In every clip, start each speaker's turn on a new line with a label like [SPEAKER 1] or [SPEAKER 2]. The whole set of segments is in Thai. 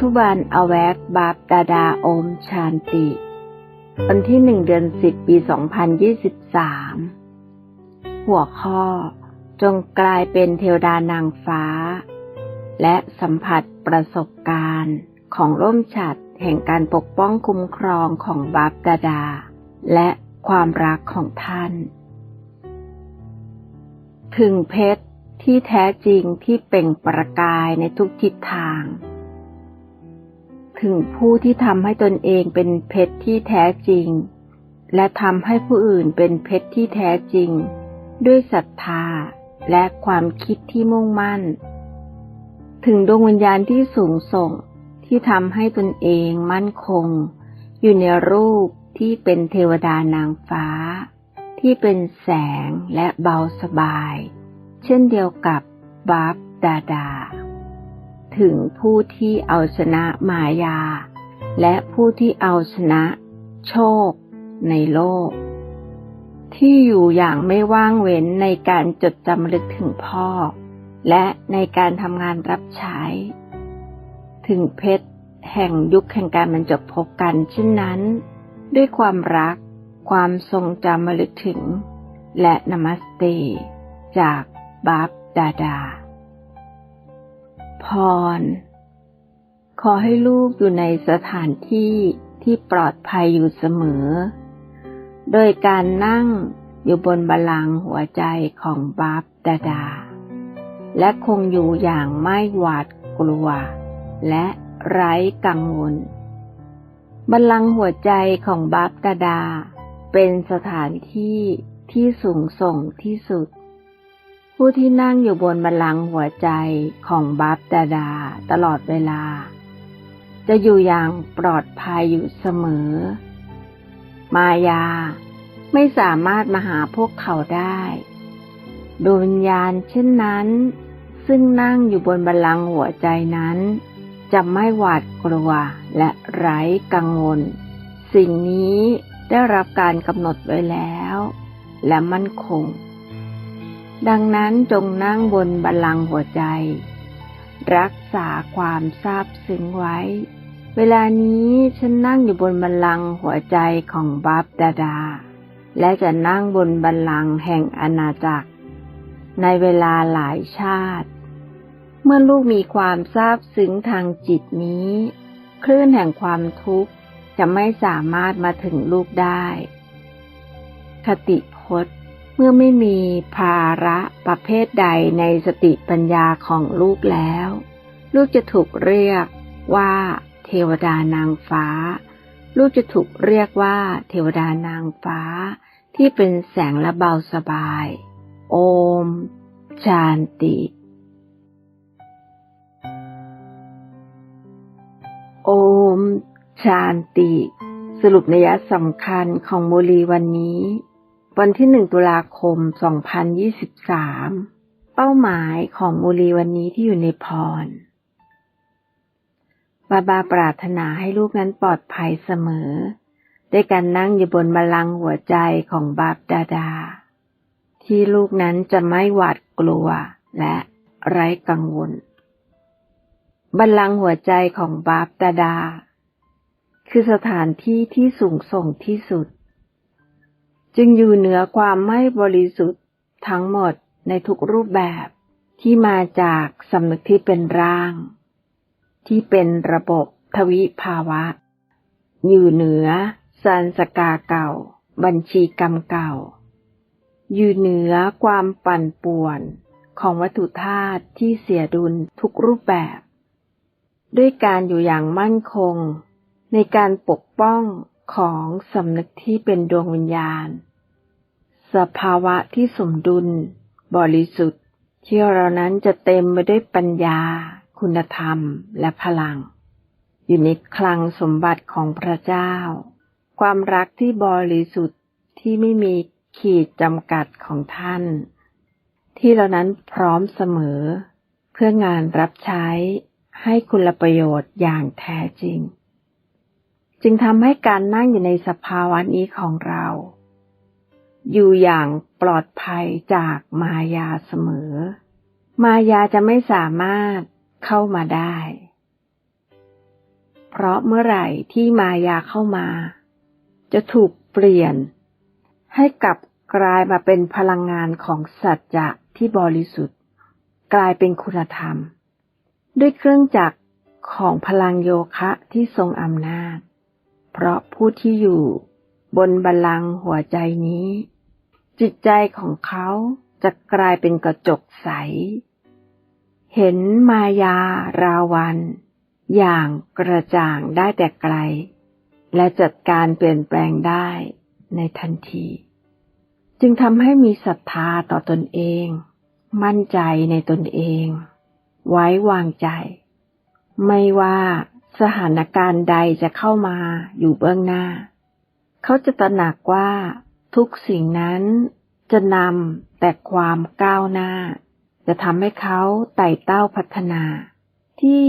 [SPEAKER 1] ทุบานอแวกบาปดาดาโอมชานติ วันที่หนึ่งเดือนสิบปีสองพันยี่สิบสามหัวข้อ จงกลายเป็นเทวดานางฟ้า และสัมผัสประสบการณ์ของร่มฉัดแห่งการปกป้องคุ้มครองของบาปดาดา และความรักของท่าน ถึงเพชรที่แท้จริงที่เป่งประกายในทุกทิศทาง ถึงผู้ที่ทำให้ตนเองเป็นเพชรที่แท้จริง และทำให้ผู้อื่นเป็นเพชรที่แท้จริง ด้วยศรัทธาและความคิดที่มุ่งมั่น ถึงดวงวิญญาณที่สูงส่งที่ทำให้ตนเองมั่นคง อยู่ในรูปที่เป็นเทวดานางฟ้า ที่เป็นแสงและเบาสบาย เช่นเดียวกับบาบดาดา ถึงผู้ที่เอาชนะมายา และผู้ที่เอาชนะ โชค ในโลก ที่อยู่อย่างไม่ว่างเว้นในการจดจำลึกถึงพ่อ และในการทำงานรับใช้ ถึงเพชรแห่งยุคแห่งการบรรจบพบกันเช่นนั้น ด้วยความรัก ความทรงจำลึกถึง และนามัสเต จากบาบดาดา พร ขอให้ลูกอยู่ในสถานที่ที่ปลอดภัยอยู่เสมอ โดยการนั่งอยู่บนบัลลังก์หัวใจของบาบดาดา และคงอยู่อย่างไม่หวาดกลัว และไร้กังวล บัลลังก์หัวใจของบาปดาดา เป็นสถานที่ที่สูงส่งที่สุด ผู้ที่นั่งอยู่บนบัลลังก์หัวใจของบาปดาดาตลอดเวลา จะอยู่อย่างปลอดภัยอยู่เสมอ มายาไม่สามารถมาหาพวกเขาได้ดวงวิญญาณเช่นนั้น ซึ่งนั่งอยู่บนบัลลังก์หัวใจนั้น จะไม่หวาดกลัวและไร้กังวล สิ่งนี้ได้รับการกำหนดไว้แล้ว และมั่นคง ดังนั้นจงนั่งบนบัลลังก์หัวใจ รักษาความซาบซึ้งไว้ เวลานี้ฉันนั่งอยู่บนบัลลังก์หัวใจของบับดาดา และจะนั่งบนบัลลังก์แห่งอาณาจักร ในเวลาหลายชาติ เมื่อลูกมีความซาบซึ้งทางจิตนี้คลื่นแห่งความทุกข์จะไม่สามารถมาถึงลูกได้ คติพจน์ เมื่อไม่มีภาระประเภทใดในสติปัญญาของลูกแล้ว ลูกจะถูกเรียกว่า เทวดานางฟ้า ลูกจะถูกเรียกว่า เทวดานางฟ้า ที่เป็นแสงและเบาสบาย โอม ชานติ โอม ชานติ สรุปนัยสำคัญของโมลีวันนี้ วันที่หนึ่งตุลาคม 2023 เป้าหมายของโมลีวันนี้ที่อยู่ในพร บาบาปรารถนาให้ลูกนั้นปลอดภัยเสมอได้การนั่งอยู่บนบัลลังก์หัวใจของบาบดาดา ที่ลูกนั้นจะไม่หวาดกลัวและไร้กังวล บัลลังก์หัวใจของบาปตาดา คือสถานที่ที่สูงส่งที่สุด จึงอยู่เหนือความไม่บริสุทธิ์ทั้งหมดในทุกรูปแบบที่มาจากสำนึกที่เป็นร่าง ที่เป็นระบบทวิภาวะ อยู่เหนือสันสกาเก่า บัญชีกรรมเก่า อยู่เหนือความปั่นป่วนของวัตถุธาตุที่เสียดุลทุกรูปแบบ ด้วยการอยู่อย่างมั่นคง ในการปกป้อง ของสำนึกที่เป็นดวงวิญญาณ สภาวะที่สมดุล บริสุทธิ์ ที่เรานั้นจะเต็มไปด้วยปัญญา คุณธรรมและพลัง อยู่ในคลังสมบัติของพระเจ้า ความรักที่บริสุทธิ์ที่ไม่มีขีดจำกัดของท่าน ที่เรานั้นพร้อมเสมอ เพื่องานรับใช้ให้คุณประโยชน์อย่างแท้จริง จึงทำให้การนั่งอยู่ในสภาวะนี้ของเรา อยู่อย่างปลอดภัยจากมายาเสมอ มายาจะไม่สามารถเข้ามาได้ เพราะเมื่อไหร่ที่มายาเข้ามา จะถูกเปลี่ยน ให้กลับกลายมาเป็นพลังงานของสัจจะที่บริสุทธิ์ กลายเป็นคุณธรรม ด้วยเครื่องจักรของพลังโยคะที่ทรงอำนาจ เพราะผู้ที่อยู่ บนบัลลังก์หัวใจนี้ จิตใจของเขาจะกลายเป็นกระจกใส เห็นมายาราวัน อย่างกระจ่างได้แต่ไกล และจัดการเปลี่ยนแปลงได้ในทันที จึงทำให้มีศรัทธาต่อตนเอง มั่นใจในตนเอง ไว้วางใจ ไม่ว่า สถานการณ์ใดจะเข้ามาอยู่เบื้องหน้า เขาจะตระหนักว่าทุกสิ่งนั้นจะนำแต่ความก้าวหน้า จะทำให้เขาไต่เต้าพัฒนา ที่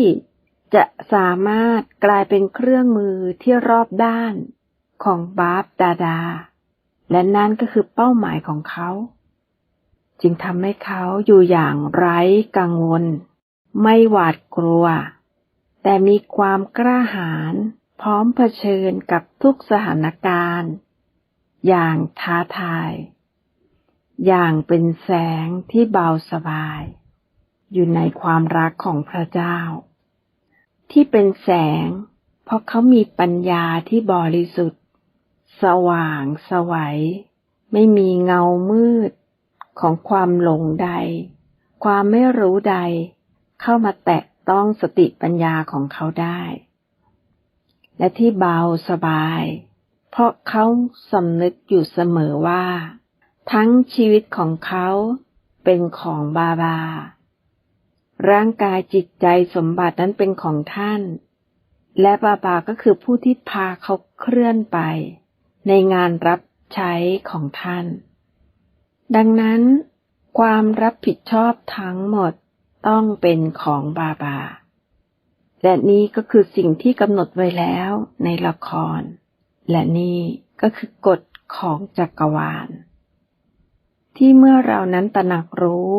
[SPEAKER 1] จะสามารถกลายเป็นเครื่องมือที่รอบด้านของบาบดาดา และนั่นก็คือเป้าหมายของเขา จึงทำให้เขาอยู่อย่างไร้กังวล ไม่หวาดกลัว แต่มีความกล้าหาญพร้อมเผชิญกับทุกสถานการณ์ อย่างท้าทาย อย่างเป็นแสงที่เบาสบาย อยู่ในความรักของพระเจ้า ที่เป็นแสง เพราะเขามีปัญญาที่บริสุทธิ์ สว่างสวัย ไม่มีเงามืดของความหลงใด ความไม่รู้ใด เข้ามาแตะ ต้องสติปัญญาของเขาได้ และที่เบาสบาย เพราะเขาสำนึกอยู่เสมอว่า ทั้งชีวิตของเขาเป็นของบาบา ร่างกายจิตใจสมบัตินั้นเป็นของท่าน และบาบาก็คือผู้ที่พาเขาเคลื่อนไป ในงานรับใช้ของท่าน ดังนั้น ความรับผิดชอบทั้งหมด ต้องเป็นของบาบา และนี่ก็คือสิ่งที่กำหนดไว้แล้วในละคร และนี่ก็คือกฎของจักรวาล ที่เมื่อเรานั้นตระหนักรู้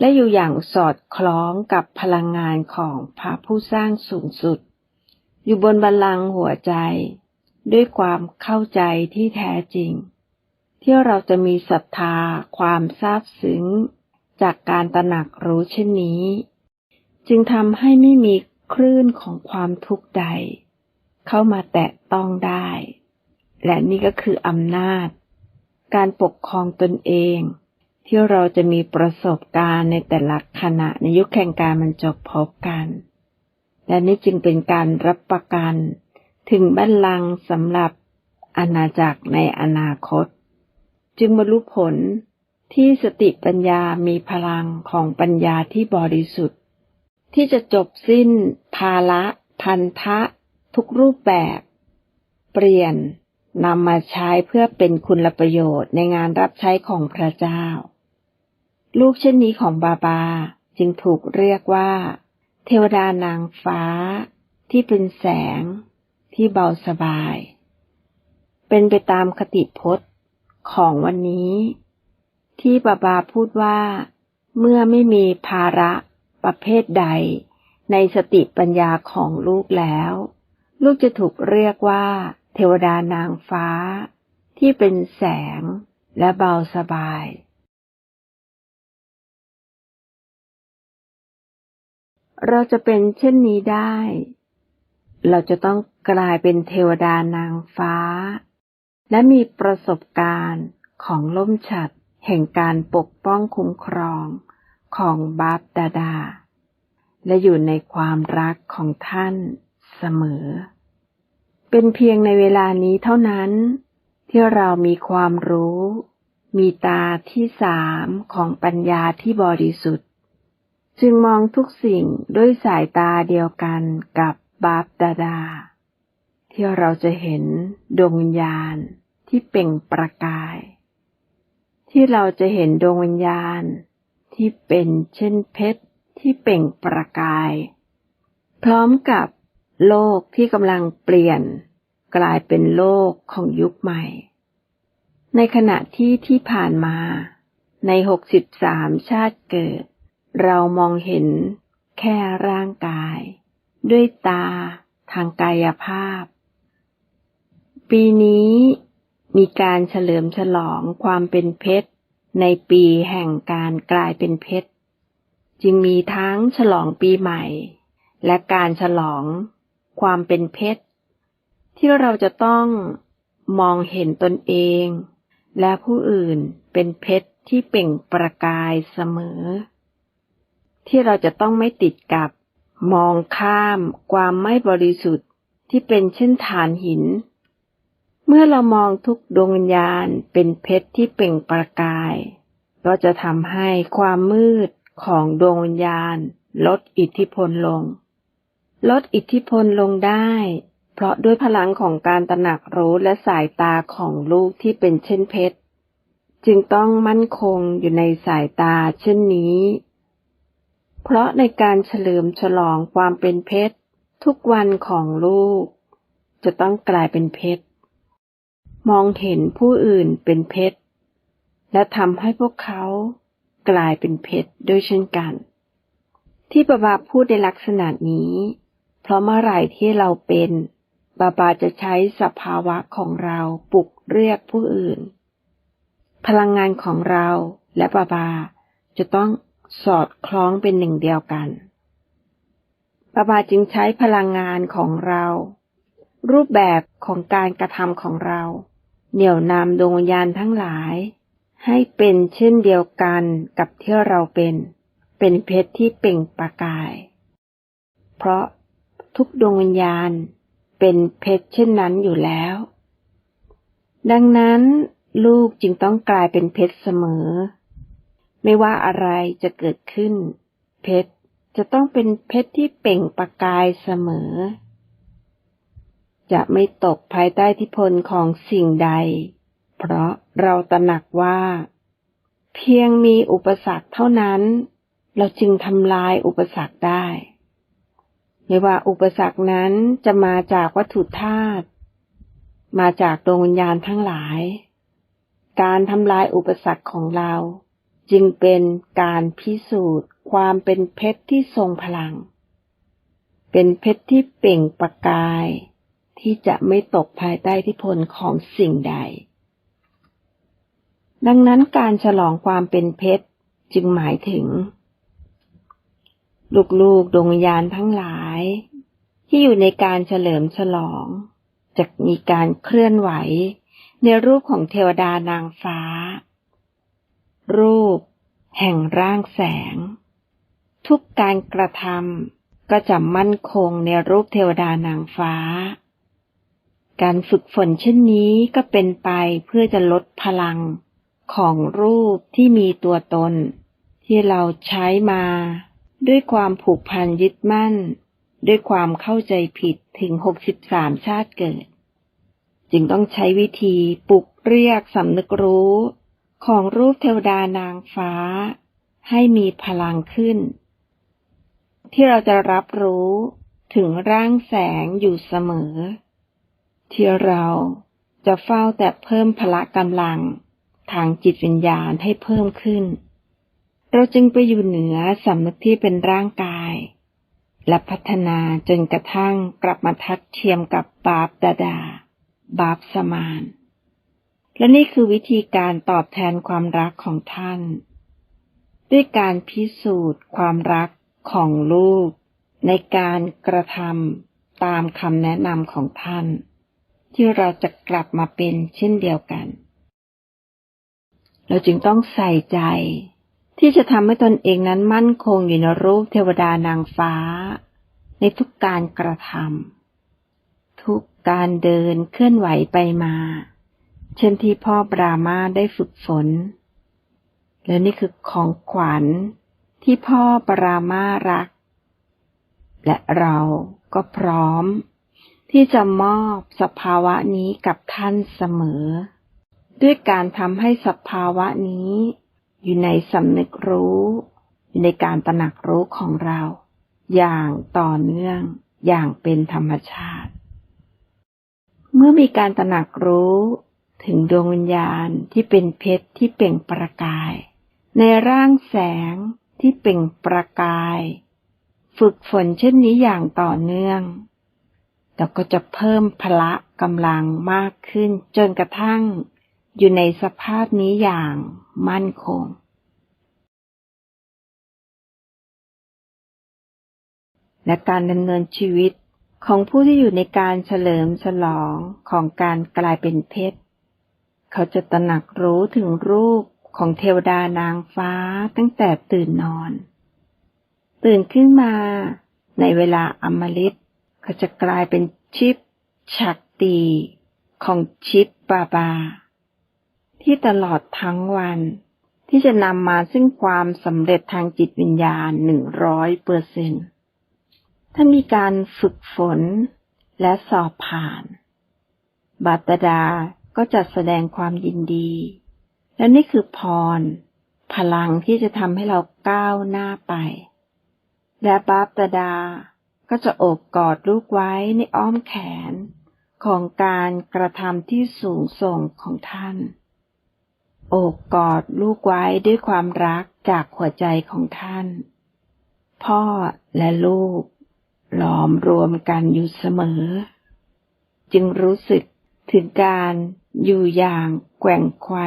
[SPEAKER 1] และอยู่อย่างสอดคล้องกับพลังงานของพระผู้สร้างสูงสุด อยู่บนบัลลังก์หัวใจ ด้วยความเข้าใจที่แท้จริง ที่เราจะมีศรัทธาความซาบซึ้ง จากการตระหนักรู้เช่นนี้ จึงทำให้ไม่มีคลื่นของความทุกข์ใด เข้ามาแตะต้องได้ และนี่ก็คืออำนาจ การปกครองตนเอง ที่เราจะมีประสบการณ์ในแต่ละขณะในยุคแห่งการมันจบพบกัน และนี่จึงเป็นการรับประกัน ถึงบัลลังก์สำหรับอาณาจักรในอนาคต จึงบรรลุผล ที่สติปัญญามีพลังของปัญญาที่บริสุทธิ์ ที่จะจบสิ้น ภาละ พันธะ ทุกรูปแบบ เปลี่ยนนำมาใช้เพื่อเป็นคุณประโยชน์ในงานรับใช้ของพระเจ้า ลูกเช่นนี้ของบาบาจึงถูกเรียกว่า เทวดานางฟ้า ที่เป็นแสง ที่เบาสบาย เป็นไปตามคติพจน์ของวันนี้ ที่บาบาพูดว่า เมื่อไม่มีภาระประเภทใด ในสติปัญญาของลูกแล้ว ลูกจะถูกเรียกว่า เทวดานางฟ้า ที่เป็นแสงและเบาสบาย เราจะเป็นเช่นนี้ได้ เราจะต้องกลายเป็นเทวดานางฟ้า และมีประสบการณ์ของล่มฉัด แห่งการปกป้องคุ้มครองของบาบดาดา และอยู่ในความรักของท่านเสมอ เป็นเพียงในเวลานี้เท่านั้น ที่เรามีความรู้ มีตาที่สามของปัญญาที่บริสุทธิ์ จึงมองทุกสิ่งด้วยสายตาเดียวกันกับบาบดาดา ที่เราจะเห็นดวงวิญญาณที่เป่งประกาย ที่เราจะเห็นดวงวิญญาณ ที่เป็นเช่นเพชรที่เปล่งประกาย พร้อมกับโลกที่กำลังเปลี่ยน กลายเป็นโลกของยุคใหม่ ในขณะที่ที่ผ่านมา ในหกสิบสามชาติเกิด เรามองเห็นแค่ร่างกาย ด้วยตาทางกายภาพ ปีนี้ มีการเฉลิมฉลองความเป็นเพชร ในปีแห่งการกลายเป็นเพชร จึงมีทั้งฉลองปีใหม่ และการฉลองความเป็นเพชร ที่เราจะต้องมองเห็นตนเอง และผู้อื่นเป็นเพชรที่เปล่งประกายเสมอ ที่เราจะต้องไม่ติดกับ มองข้ามความไม่บริสุทธิ์ที่เป็นเช่นฐานหิน เมื่อเรามองทุกดวงวิญญาณเป็นเพชรที่เปล่งประกาย ก็จะทำให้ความมืดของดวงวิญญาณ ลดอิทธิพลลง ลดอิทธิพลลงได้ เพราะด้วยพลังของการตระหนักรู้และสายตาของลูกที่เป็นเช่นเพชร จึงต้องมั่นคงอยู่ในสายตาเช่นนี้ เพราะในการเฉลิมฉลองความเป็นเพชร ทุกวันของลูก จะต้องกลายเป็นเพชร มองเห็นผู้อื่นเป็นเพชร และทำให้พวกเขากลายเป็นเพชรด้วยเช่นกัน ที่บาบาพูดในลักษณะนี้ เพราะเมื่อไหร่ที่เราเป็นบาบาจะใช้สภาวะของเราปลุกเรียกผู้อื่น พลังงานของเราและบาบาจะต้องสอดคล้องเป็นหนึ่งเดียวกันบาบาจึงใช้พลังงานของเรา รูปแบบของการกระทำของเรา เหนี่ยวนำดวงวิญญาณทั้งหลาย ให้เป็นเช่นเดียวกันกับที่เราเป็น เป็นเพชรที่เปล่งประกาย เพราะทุกดวงวิญญาณเป็นเพชรเช่นนั้นอยู่แล้ว ดังนั้นลูกจึงต้องกลายเป็นเพชรเสมอ ไม่ว่าอะไรจะเกิดขึ้น เพชรจะต้องเป็นเพชรที่เปล่งประกายเสมอ จะไม่ตกภายใต้ทิพลของสิ่งใด เพราะเราตระหนักว่า เพียงมีอุปสรรคเท่านั้น เราจึงทำลายอุปสรรคได้ ไม่ว่าอุปสรรคนั้นจะมาจากวัตถุธาตุมาจากดวงวิญญาณทั้งหลาย การทำลายอุปสรรคของเรา จึงเป็นการพิสูจน์ความเป็นเพชรที่ทรงพลัง เป็นเพชรที่เปล่งประกาย ที่จะไม่ตกภายใต้ที่พลของสิ่งใด ดังนั้นการฉลองความเป็นเพชรจึงหมายถึง ลูกๆดวงยานทั้งหลาย ที่อยู่ในการเฉลิมฉลอง จะมีการเคลื่อนไหว ในรูปของเทวดานางฟ้า รูป แห่งร่างแสง ทุกการกระทำก็จะมั่นคงในรูปเทวดานางฟ้า การฝึกฝนเช่นนี้ก็เป็นไปเพื่อจะลดพลังของรูปที่มีตัวตน ที่เราใช้มา ด้วยความผูกพันยึดมั่น ด้วยความเข้าใจผิดถึงหกสิบสามชาติเกิด จึงต้องใช้วิธีปลุกเรียกสำนึกรู้ ของรูปเทวดานางฟ้า ให้มีพลังขึ้น ที่เราจะรับรู้ถึงร่างแสงอยู่เสมอ ที่เราจะเฝ้าแต่เพิ่มพละกำลัง ทางจิตวิญญาณให้เพิ่มขึ้น เราจึงไปอยู่เหนือสำนึกที่เป็นร่างกาย และพัฒนาจนกระทั่งกลับมาทัดเทียมกับบาปดาดา บาปสมาน และนี่คือวิธีการตอบแทนความรักของท่าน ด้วยการพิสูจน์ความรักของลูก ในการกระทำตามคำแนะนำของท่าน ที่เราจะกลับมาเป็นเช่นเดียวกัน เราจึงต้องใส่ใจ ที่จะทำให้ตนเองนั้นมั่นคงอยู่ในรูปเทวดานางฟ้า ในทุกการกระทำทุกการเดินเคลื่อนไหวไปมา เช่นที่พ่อปรามาได้ฝึกฝน และนี่คือของขวัญที่พ่อปรามารัก และเราก็พร้อม ที่จะมอบสภาวะนี้กับท่านเสมอ ด้วยการทำให้สภาวะนี้ อยู่ในสำนึกรู้ อยู่ในการตระหนักรู้ของเรา อย่างต่อเนื่องอย่างเป็นธรรมชาติ เมื่อมีการตระหนักรู้ถึงดวงวิญญาณที่เป็นเพชรที่เปล่งประกาย ในร่างแสงที่เปล่งประกาย ฝึกฝนเช่นนี้อย่างต่อเนื่อง เราก็จะเพิ่มพละกำลังมากขึ้น จนกระทั่งอยู่ในสภาพนี้อย่างมั่นคง และการดำเนินชีวิตของผู้ที่อยู่ในการเฉลิมฉลองของการกลายเป็นเพชร เขาจะตระหนักรู้ถึงรูปของเทวดานางฟ้าตั้งแต่ตื่นนอน ตื่นขึ้นมาในเวลาอมฤต เขาจะกลายเป็นชิปฉักตีของชิปบาบา ที่ตลอดทั้งวัน ที่จะนำมาซึ่งความสำเร็จทางจิตวิญญาณหนึ่งร้อยเปอร์เซ็นถ้ามีการฝึกฝนและสอบผ่าน บาตดาก็จะแสดงความยินดี และนี่คือพร พลังที่จะทำให้เราก้าวหน้าไป และบาตดา ก็จะโอบกอดลูกไว้ในอ้อมแขนของการกระทำที่สูงส่งของท่าน โอบกอดลูกไว้ด้วยความรักจากหัวใจของท่าน พ่อและลูก หลอมรวมกันอยู่เสมอ จึงรู้สึกถึงการอยู่อย่างแกว่งไขว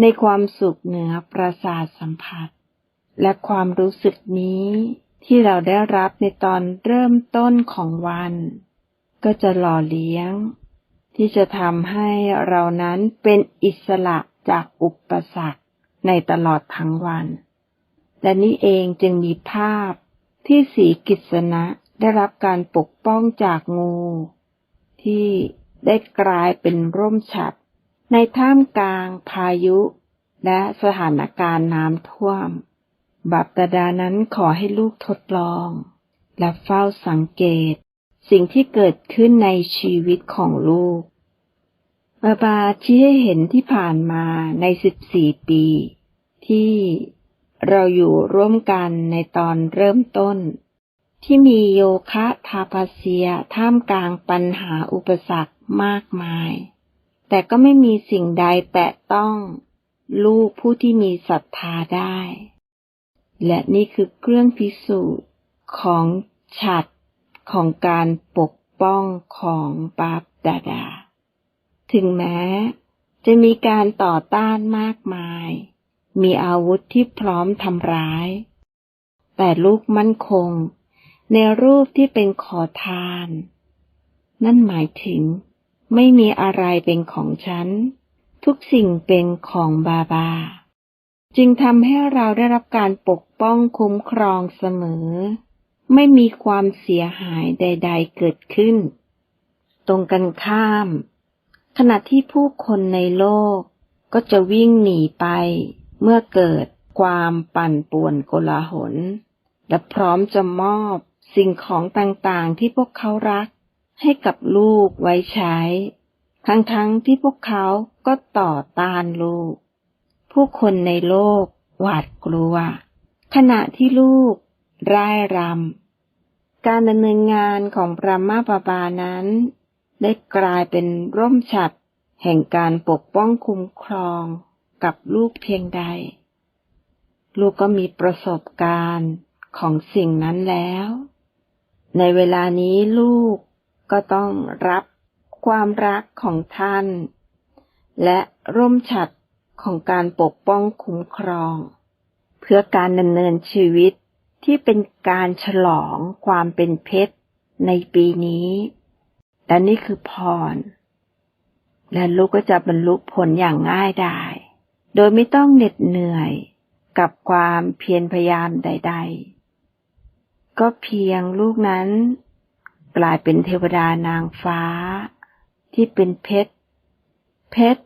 [SPEAKER 1] ในความสุขเหนือประสาทสัมผัส และความรู้สึกนี้ ที่เราได้รับในตอนเริ่มต้นของวัน ก็จะหล่อเลี้ยง ที่จะทำให้เรานั้นเป็นอิสระจากอุปสรรคในตลอดทั้งวัน และนี้เองจึงมีภาพที่สีกิษณะได้รับการปกป้องจากงู ที่ได้กลายเป็นร่มฉัดในท่ามกลางพายุ และสถานการณ์น้ำท่วม บัพตดานั้นขอให้ลูกทดลอง และเฝ้าสังเกต สิ่งที่เกิดขึ้นในชีวิตของลูกบาบาชี้ให้เห็นที่ผ่านมาในสิบสี่ปี ที่เราอยู่ร่วมกันในตอนเริ่มต้น ที่มีโยคะทาปาเซียท่ามกลางปัญหาอุปสรรคมากมาย แต่ก็ไม่มีสิ่งใดแตะต้อง ลูกผู้ที่มีศรัทธาได้ และนี่คือเครื่องพิสูจน์ของฉัดของการปกป้องของบาบดาดา ถึงแม้ จะมีการต่อต้านมากมาย มีอาวุธที่พร้อมทำร้าย แต่ลูกมั่นคง ในรูปที่เป็นขอทาน นั่นหมายถึง ไม่มีอะไรเป็นของฉัน ทุกสิ่งเป็นของบาบา จึงทำให้เราได้รับการปกป้องคุ้มครองเสมอ ไม่มีความเสียหายใด ๆ เกิดขึ้น ตรงกันข้าม ขณะที่ผู้คนในโลกก็จะวิ่งหนีไป เมื่อเกิดความปั่นป่วนโกลาหล และพร้อมจะมอบสิ่งของต่างๆที่พวกเขารัก ให้กับลูกไว้ใช้ ทั้งๆทที่พวกเขาก็ต่อต้านลูก ผู้คนในโลกหวาดกลัว ขณะที่ลูกร่ายรำ การดำเนินงานของพระมาปาบานั้น ได้กลายเป็นร่มฉัดแห่งการปกป้องคุ้มครองกับลูกเพียงใด ลูกก็มีประสบการณ์ของสิ่งนั้นแล้ว ในเวลานี้ลูกก็ต้องรับความรักของท่าน และร่มฉัด ของการปกป้องคุ้มครอง เพื่อการดำเนินชีวิตที่เป็นการฉลองความเป็นเพชรในปีนี้ และนี่คือพร และลูกก็จะบรรลุผลอย่างง่ายดายโดยไม่ต้องเหน็ดเหนื่อยกับความเพียรพยายามใด ๆ ก็เพียงลูกนั้น กลายเป็นเทวดานางฟ้า ที่เป็นเพชร เพชร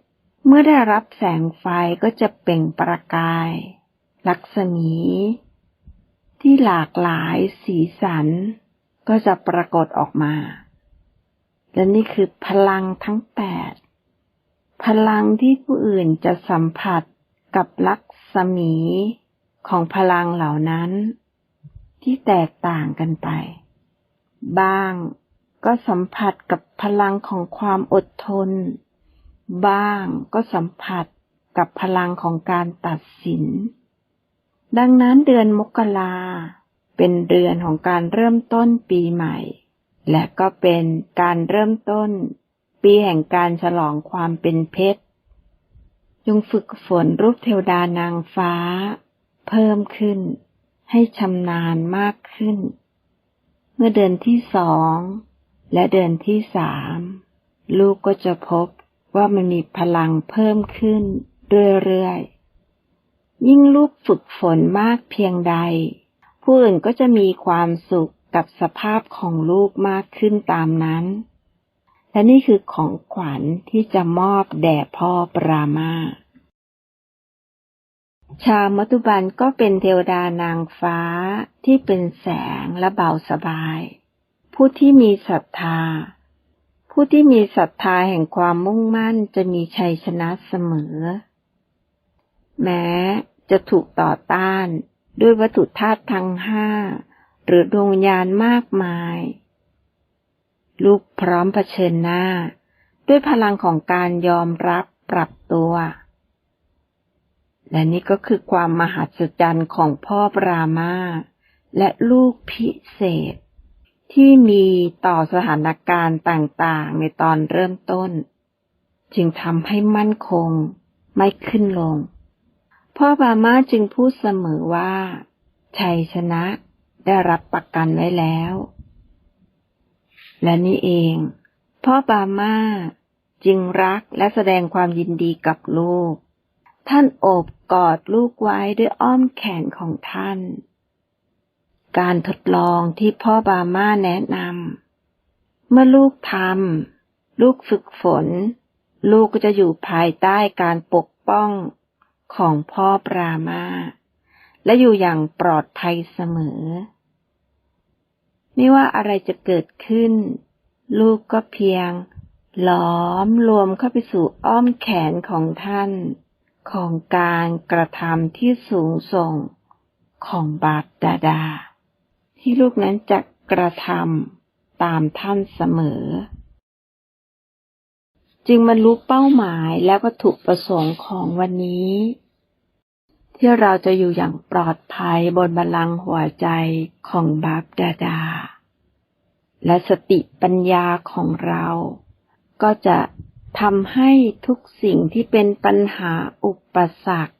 [SPEAKER 1] เมื่อได้รับแสงไฟก็จะเปล่งประกาย ลักษณีที่หลากหลายสีสัน ก็จะปรากฏออกมา และนี่คือพลังทั้งแปด พลังที่ผู้อื่นจะสัมผัสกับลักษมีของพลังเหล่านั้น ที่แตกต่างกันไป บ้างก็สัมผัสกับพลังของความอดทน บ้างก็สัมผัสกับพลังของการตัดสิน ดังนั้นเดือนมกราเป็นเดือนของการเริ่มต้นปีใหม่ และก็เป็นการเริ่มต้น ปีแห่งการฉลองความเป็นเพชรจงฝึกฝนรูปเทวดานางฟ้า เพิ่มขึ้น ให้ชำนาญมากขึ้น เมื่อเดือนที่สอง และเดือนที่สาม ลูกก็จะพบ ว่ามันมีพลังเพิ่มขึ้นเรื่อยๆ ยิ่งลูกฝึกฝนมากเพียงใด ผู้อื่นก็จะมีความสุขกับสภาพของลูกมากขึ้นตามนั้น และนี่คือของขวัญที่จะมอบแด่พ่อปรามาชาวมัตุบันก็เป็นเทวดานางฟ้าที่เป็นแสงและเบาสบาย ผู้ที่มีศรัทธา ผู้ที่มีศรัทธาแห่งความมุ่งมั่นจะมีชัยชนะเสมอ แม้จะถูกต่อต้านด้วยวัตถุธาตุทั้งห้า หรือดวงญาณมากมาย ลูกพร้อมเผชิญหน้า ด้วยพลังของการยอมรับปรับตัว และนี่ก็คือความมหัศจรรย์ของพ่อปรามาและลูกพิเศษ ที่มีต่อสถานการณ์ต่างๆ ในตอนเริ่มต้น จึงทำให้มั่นคง ไม่ขึ้นลง พ่อบามาจึงพูดเสมอว่า ชัยชนะได้รับประกันไว้แล้ว และนี่เอง พ่อบามาจึงรักและแสดงความยินดีกับลูก ท่านโอบกอดลูกไว้ด้วยอ้อมแขนของท่าน การทดลองที่พ่อบาม่าแนะนำ เมื่อลูกทำ ลูกฝึกฝน ลูกก็จะอยู่ภายใต้การปกป้องของพ่อปรามาและอยู่อย่างปลอดภัยเสมอ ไม่ว่าอะไรจะเกิดขึ้น ลูกก็เพียงล้อมรวมเข้าไปสู่อ้อมแขนของท่าน ของการกระทำที่สูงส่งของบาปดาดา ที่ลูกนั้นจะกระทำตามท่านเสมอ จึงบรรลุเป้าหมายและวัตถุประสงค์ของวันนี้ ที่เราจะอยู่อย่างปลอดภัยบนบัลลังก์หัวใจของบาปดาดา และสติปัญญาของเรา ก็จะทำให้ทุกสิ่งที่เป็นปัญหาอุปสรรค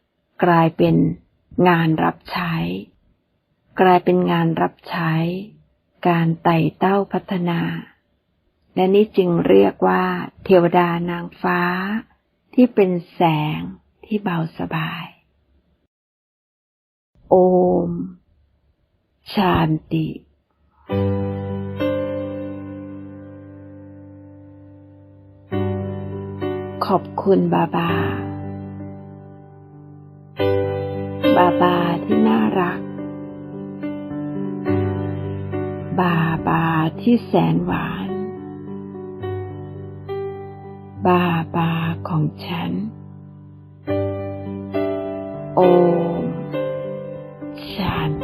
[SPEAKER 1] กลายเป็นงานรับใช้ กลายเป็นงานรับใช้ การไต่เต้าพัฒนา และนี่จึงเรียกว่า เทวดานางฟ้า ที่เป็นแสงที่เบาสบาย โอม ชาติ ขอบคุณบาบา บาบาที่น่ารัก บาบาที่แสนหวาน บาบาของฉัน โอมชาน